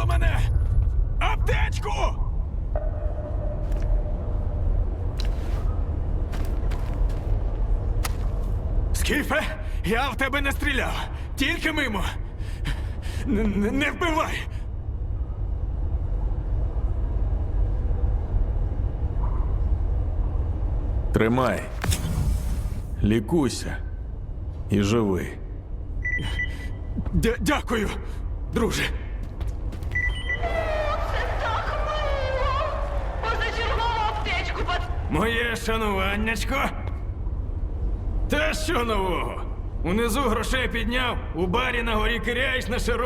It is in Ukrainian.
Вбило мене! Аптечку! Скіфе, я в тебе не стріляв. Тільки мимо. Н не вбивай! Тримай. Лікуйся і живи. Д Дякую, друже. Моє шануваннячко. Та що нового? Унизу грошей підняв, у барі на горі киряєш на широку.